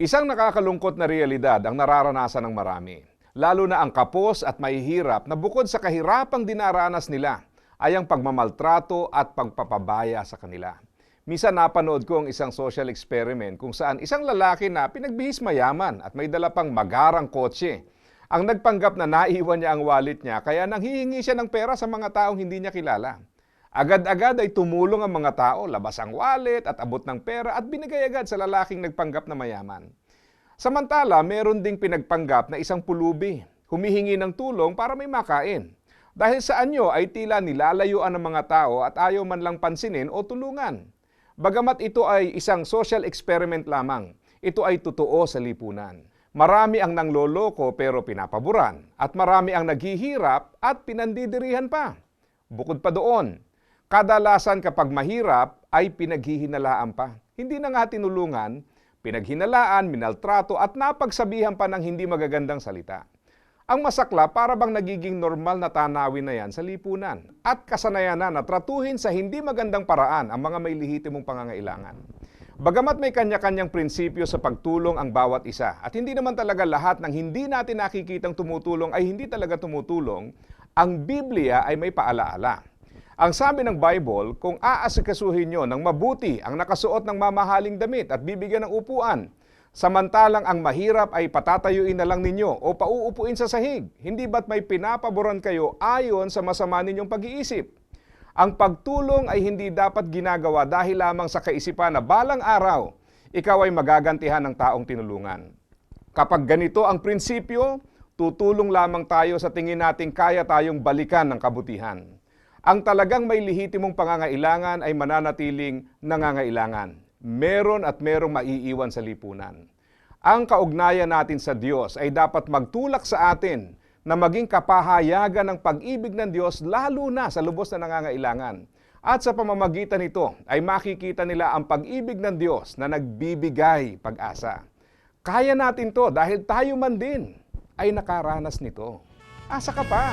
Isang nakakalungkot na realidad ang nararanasan ng marami. Lalo na ang kapos at mahihirap na bukod sa kahirapang dinaranas nila ay ang pagmamaltrato at pagpapabaya sa kanila. Misa napanood ko ang isang social experiment kung saan isang lalaki na pinagbihis mayaman at may dala pang magarang kotse. Ang nagpanggap na naiwan niya ang wallet niya kaya nanghihingi siya ng pera sa mga taong hindi niya kilala. Agad-agad ay tumulong ang mga tao, labas ang wallet at abot ng pera at binigay agad sa lalaking nagpanggap na mayaman. Samantala, meron ding pinagpanggap na isang pulubi, humihingi ng tulong para may makain. Dahil sa anyo ay tila nilalayuan ng mga tao at ayaw man lang pansinin o tulungan. Bagamat ito ay isang social experiment lamang, ito ay totoo sa lipunan. Marami ang nangloloko pero pinapaboran at marami ang naghihirap at pinandidirihan pa. Bukod pa doon, kadalasan kapag mahirap ay pinaghihinalaan pa. Hindi na nga tinulungan, pinaghinalaan, minaltrato at napagsabihan pa ng hindi magagandang salita. Ang masakla para bang nagiging normal na tanawin na yan sa lipunan at kasanayan na na tratuhin sa hindi magandang paraan ang mga may lehitimong pangangailangan. Bagamat may kanya-kanyang prinsipyo sa pagtulong ang bawat isa at hindi naman talaga lahat ng hindi natin nakikitang tumutulong ay hindi talaga tumutulong, ang Biblia ay may paalaala. Ang sabi ng Bible, kung aasikasuhin nyo ng mabuti ang nakasuot ng mamahaling damit at bibigyan ng upuan, samantalang ang mahirap ay patatayuin na lang ninyo o pauupuin sa sahig, hindi ba't may pinapaboran kayo ayon sa masama ninyong pag-iisip? Ang pagtulong ay hindi dapat ginagawa dahil lamang sa kaisipan na balang araw, ikaw ay magagantihan ng taong tinulungan. Kapag ganito ang prinsipyo, tutulong lamang tayo sa tingin nating kaya tayong balikan ng kabutihan. Ang talagang may lehitimong pangangailangan ay mananatiling nangangailangan. Meron at merong maiiwan sa lipunan. Ang kaugnayan natin sa Diyos ay dapat magtulak sa atin na maging kapahayagan ng pag-ibig ng Diyos lalo na sa lubos na nangangailangan. At sa pamamagitan nito ay makikita nila ang pag-ibig ng Diyos na nagbibigay pag-asa. Kaya natin to dahil tayo man din ay nakaranas nito. Asa ka pa?